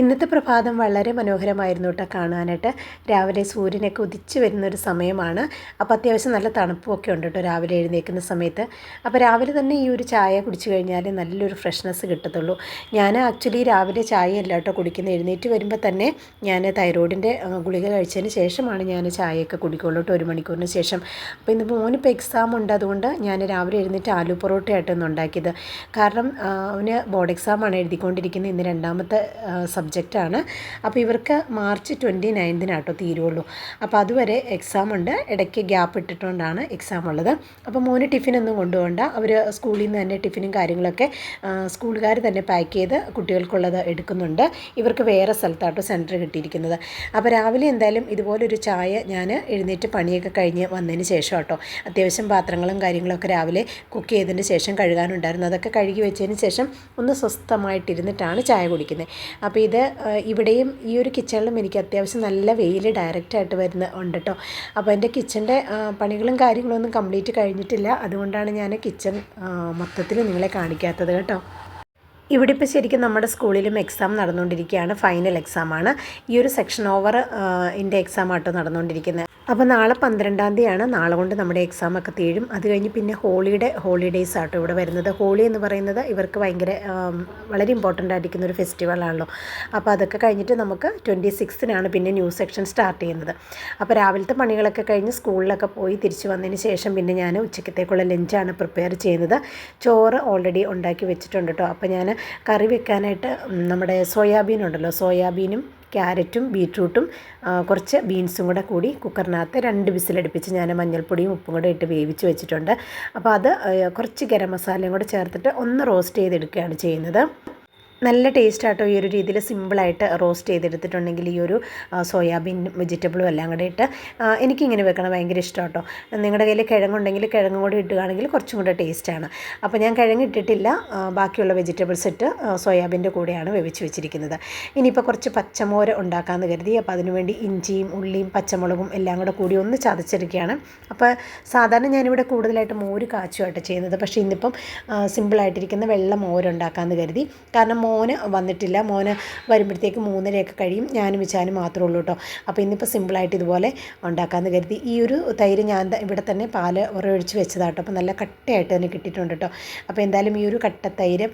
ഇന്നത്തെ പ്രഭാതം വളരെ മനോഹരമായിരുന്നു കേട്ടോ കാണാനായിട്ട്. രാവിലെ സൂര്യനൊക്കെ വരുന്ന ഒരു സമയമാണ്. അപ്പോൾ അത്യാവശ്യം നല്ല തണുപ്പൊക്കെ ഉണ്ട് കേട്ടോ രാവിലെ എഴുന്നേൽക്കുന്ന സമയത്ത്. അപ്പോൾ രാവിലെ തന്നെ ഈ ഒരു ചായ കുടിച്ചു കഴിഞ്ഞാൽ നല്ലൊരു ഫ്രഷ്നെസ് കിട്ടത്തുള്ളൂ. ഞാൻ ആക്ച്വലി രാവിലെ ചായ അല്ല കേട്ടോ കുടിക്കുന്നത് എഴുന്നേറ്റ് വരുമ്പോൾ തന്നെ ഞാൻ തൈറോയിഡിന്റെ ഗുളിക കഴിച്ചതിന് ശേഷമാണ് ഞാൻ ചായയൊക്കെ കുടിക്കുള്ളൂ കേട്ടോ ഒരു മണിക്കൂറിന് ശേഷം. അപ്പോൾ ഇന്നിപ്പോൾ മോനിപ്പോൾ എക്സാം ഉണ്ട് അതുകൊണ്ട് ഞാൻ രാവിലെ എഴുന്നേറ്റ് ആലു പൊറോട്ടയായിട്ടൊന്ന് ഉണ്ടാക്കിയത്. കാരണം അവന് ബോർഡ് എക്സാമാണ് എഴുതിക്കൊണ്ടിരിക്കുന്നത് ഇന്ന് രണ്ടാമത്തെ സബ്ജക്റ്റാണ്. അപ്പോൾ ഇവർക്ക് മാർച്ച് ട്വന്റി നയൻത്തിനാട്ടോ തീരുള്ളൂ. അപ്പോൾ അതുവരെ എക്സാം ഉണ്ട്. ഇടയ്ക്ക് ഗ്യാപ്പ് ഇട്ടിട്ടുകൊണ്ടാണ് എക്സാം ഉള്ളത്. അപ്പോൾ മോന് ടിഫിനൊന്നും കൊണ്ടുപോകണ്ട അവർ സ്കൂളിൽ നിന്ന് തന്നെ ടിഫിനും കാര്യങ്ങളൊക്കെ സ്കൂളുകാർ തന്നെ പാക്ക് ചെയ്ത് കുട്ടികൾക്കുള്ളത് എടുക്കുന്നുണ്ട്. ഇവർക്ക് വേറെ സ്ഥലത്താട്ടോ സെന്റർ കിട്ടിയിരിക്കുന്നത്. അപ്പോൾ രാവിലെ എന്തായാലും ഇതുപോലൊരു ചായ ഞാൻ എഴുന്നേറ്റ് പണിയൊക്കെ കഴിഞ്ഞ് വന്നതിന് ശേഷം കേട്ടോ അത്യാവശ്യം പാത്രങ്ങളും കാര്യങ്ങളൊക്കെ രാവിലെ കുക്ക് ചെയ്തതിന് ശേഷം കഴുകാനുണ്ടായിരുന്നു. അതൊക്കെ കഴുകി വെച്ചതിന് ശേഷം ഒന്ന് സ്വസ്ഥമായിട്ടിരുന്നിട്ടാണ് ചായ കുടിക്കുന്നത്. അപ്പോൾ ഇത് ആ, ഇവിടെയും ഈ ഒരു കിച്ചണിലും എനിക്ക് അത്യാവശ്യം നല്ല വെയിൽ ഡയറക്റ്റായിട്ട് വരുന്ന ഉണ്ട് കേട്ടോ അപ്പോൾ എന്റെ കിച്ചന്റെ പണികളും കാര്യങ്ങളൊന്നും കംപ്ലീറ്റ് കഴിഞ്ഞിട്ടില്ല. അതുകൊണ്ടാണ് ഞാൻ കിച്ചൺ മൊത്തത്തിൽ നിങ്ങളെ കാണിക്കാത്തത് കേട്ടോ. ഇവിടെ ഇപ്പോൾ ശരിക്കും നമ്മുടെ സ്കൂളിലും എക്സാം നടന്നുകൊണ്ടിരിക്കുകയാണ്. ഫൈനൽ എക്സാമാണ് ഈ ഒരു സെക്ഷൻ ഓവർ എന്റെ എക്സാം ആട്ടോ നടന്നുകൊണ്ടിരിക്കുന്നത്. അപ്പോൾ നാളെ പന്ത്രണ്ടാം തീയതിയാണ്. നാളെ കൊണ്ട് നമ്മുടെ എക്സാം ഒക്കെ തീരും. അത് കഴിഞ്ഞ് പിന്നെ ഹോളിയുടെ ഹോളിഡേയ്സ് ആട്ടോ ഇവിടെ വരുന്നത്. ഹോളി എന്ന് പറയുന്നത് ഇവർക്ക് ഭയങ്കര വളരെ ഇമ്പോർട്ടന്റ് ആയിരിക്കുന്ന ഒരു ഫെസ്റ്റിവൽ ആണല്ലോ. അപ്പോൾ അതൊക്കെ കഴിഞ്ഞിട്ട് നമുക്ക് ട്വന്റി സിക്സ്തിനാണ് പിന്നെ ന്യൂ സെക്ഷൻ സ്റ്റാർട്ട് ചെയ്യുന്നത്. അപ്പോൾ രാവിലത്തെ പണികളൊക്കെ കഴിഞ്ഞ് സ്കൂളിലൊക്കെ പോയി തിരിച്ചു വന്നതിന് ശേഷം പിന്നെ ഞാൻ ഉച്ചക്കത്തേക്കുള്ള ലഞ്ചാണ് പ്രിപ്പയർ ചെയ്യുന്നത്. ചോറ് ഓൾറെഡി ഉണ്ടാക്കി വെച്ചിട്ടുണ്ട് കേട്ടോ അപ്പോൾ ഞാൻ കറി വെക്കാനായിട്ട് നമ്മുടെ സോയാബീൻ ഉണ്ടല്ലോ. സോയാബീനും ക്യാരറ്റും ബീട്രൂട്ടും കുറച്ച് ബീൻസും കൂടെ കൂടി കുക്കറിനകത്ത് രണ്ട് വിസിലടുപ്പിച്ച് ഞാൻ മഞ്ഞൾപ്പൊടിയും ഉപ്പും കൂടെ ഇട്ട് വേവിച്ച് വെച്ചിട്ടുണ്ട്. അപ്പോൾ അത് കുറച്ച് ഗരം മസാലയും കൂടെ ചേർത്തിട്ട് ഒന്ന് റോസ്റ്റ് ചെയ്തെടുക്കുകയാണ് ചെയ്യുന്നത്. നല്ല ടേസ്റ്റ് ആട്ടോ ഈ ഒരു രീതിയിൽ സിമ്പിളായിട്ട് റോസ്റ്റ് ചെയ്തെടുത്തിട്ടുണ്ടെങ്കിൽ ഈ ഒരു സോയാബീൻ വെജിറ്റബിളും എല്ലാം കൂടെ ഇട്ട് എനിക്കിങ്ങനെ വെക്കണം ഭയങ്കര ഇഷ്ടം കേട്ടോ നിങ്ങളുടെ കയ്യിൽ കിഴങ്ങുണ്ടെങ്കിൽ കിഴങ്ങും കൂടി ഇട്ടുകയാണെങ്കിൽ കുറച്ചും കൂടെ ടേസ്റ്റാണ്. അപ്പോൾ ഞാൻ കിഴങ്ങ് ഇട്ടിട്ടില്ല ബാക്കിയുള്ള വെജിറ്റബിൾസ് ഇട്ട് സോയാബീന്റെ കൂടെയാണ് വേവിച്ച് വെച്ചിരിക്കുന്നത്. ഇനിയിപ്പോൾ കുറച്ച് പച്ചമോര ഉണ്ടാക്കാമെന്ന് കരുതി അപ്പോൾ അതിനുവേണ്ടി ഇഞ്ചിയും ഉള്ളിയും പച്ചമുളകും എല്ലാം കൂടെ കൂടി ഒന്ന് ചതച്ചെടുക്കുകയാണ്. അപ്പോൾ സാധാരണ ഞാനിവിടെ കൂടുതലായിട്ട് മോര് കാച്ചുമായിട്ട് ചെയ്യുന്നത് പക്ഷേ ഇന്നിപ്പം സിമ്പിളായിട്ടിരിക്കുന്ന വെള്ള മോര് ഉണ്ടാക്കാമെന്ന് കരുതി. കാരണം മോന് വന്നിട്ടില്ല. മോന് വരുമ്പോഴത്തേക്ക് മൂന്നരയൊക്കെ കഴിയും. ഞാനും വിച്ചാനും മാത്രമേ ഉള്ളൂ കേട്ടോ. അപ്പോൾ ഇന്നിപ്പോൾ സിമ്പിളായിട്ട് ഇതുപോലെ ഉണ്ടാക്കാമെന്ന് കരുതി. ഈ ഒരു തൈര് ഞാൻ ഇവിടെ തന്നെ പാൽ ഉറയൊഴിച്ച് കേട്ടോ. അപ്പോൾ നല്ല കട്ടയായിട്ട് തന്നെ കിട്ടിയിട്ടുണ്ട് കേട്ടോ. അപ്പോൾ എന്തായാലും ഈ ഒരു കട്ട തൈര്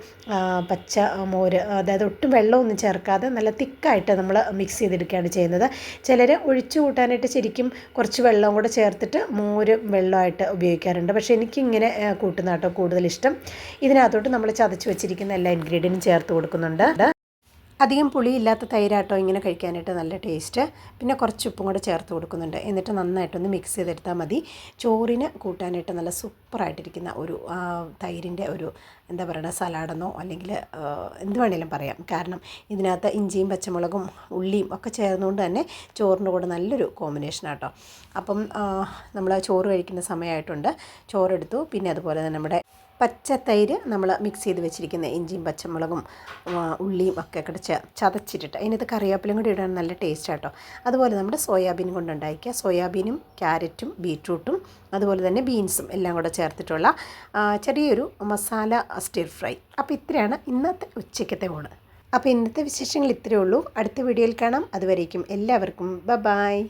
പച്ച മോര് അതായത് ഒട്ടും വെള്ളമൊന്നും ചേർക്കാതെ നല്ല തിക്കായിട്ട് നമ്മൾ മിക്സ് ചെയ്തെടുക്കുകയാണ് ചെയ്യുന്നത്. ചിലർ ഒഴിച്ചു കൂട്ടാനായിട്ട് ശരിക്കും കുറച്ച് വെള്ളവും കൂടെ ചേർത്തിട്ട് മോര് വെള്ളമായിട്ട് ഉപയോഗിക്കാറുണ്ട്. പക്ഷേ എനിക്കിങ്ങനെ കൂട്ടുന്ന കേട്ടോ കൂടുതൽ ഇഷ്ടം. ഇതിനകത്തോട്ട് നമ്മൾ ചതച്ച് വെച്ചിരിക്കുന്ന എല്ലാ ഇൻഗ്രീഡിയന്റും ചേർത്ത് കൊടുക്കുന്നുണ്ട്. അധികം പുളിയില്ലാത്ത തൈരാട്ടോ ഇങ്ങനെ കഴിക്കാനായിട്ട് നല്ല ടേസ്റ്റ്. പിന്നെ കുറച്ച് ഉപ്പും കൂടെ ചേർത്ത് കൊടുക്കുന്നുണ്ട്. എന്നിട്ട് നന്നായിട്ടൊന്ന് മിക്സ് ചെയ്തെടുത്താൽ മതി. ചോറിന് കൂട്ടാനായിട്ട് നല്ല സൂപ്പറായിട്ടിരിക്കുന്ന ഒരു തൈരിന്റെ ഒരു എന്താ പറയുക സലാഡെന്നോ അല്ലെങ്കിൽ എന്ത് വേണേലും പറയാം. കാരണം ഇതിനകത്ത് ഇഞ്ചിയും പച്ചമുളകും ഉള്ളിയും ഒക്കെ ചേർന്നുകൊണ്ട് തന്നെ ചോറിന്റെ കൂടെ നല്ലൊരു കോമ്പിനേഷനാട്ടോ അപ്പം നമ്മൾ ചോറ് കഴിക്കുന്ന സമയമായിട്ടുണ്ട് ചോറെടുത്തു. പിന്നെ അതുപോലെ തന്നെ നമ്മുടെ പച്ച തൈര് നമ്മൾ മിക്സ് ചെയ്ത് വെച്ചിരിക്കുന്ന ഇഞ്ചിയും പച്ചമുളകും ഉള്ളിയും ഒക്കെ കിടച്ച് ചതച്ചിട്ടിട്ട് അതിനകത്ത് കറിവേപ്പിലും കൂടി ഇടാൻ നല്ല ടേസ്റ്റ് ആട്ടോ. അതുപോലെ നമ്മുടെ സോയാബീൻ കൊണ്ടുണ്ടാക്കിയ സോയാബീനും ക്യാരറ്റും ബീട്രൂട്ടും അതുപോലെ തന്നെ ബീൻസും എല്ലാം കൂടെ ചേർത്തിട്ടുള്ള ചെറിയൊരു മസാല സ്റ്റിർ ഫ്രൈ അപ്പോൾ ഇത്രയാണ് ഇന്നത്തെ ഉച്ചയ്ക്കത്തെ ഊണ്. അപ്പോൾ ഇന്നത്തെ വിശേഷങ്ങൾ ഇത്രയേ ഉള്ളൂ. അടുത്ത വീഡിയോയിൽ കാണാം. അതുവരേക്കും എല്ലാവർക്കും. ബ ബായ്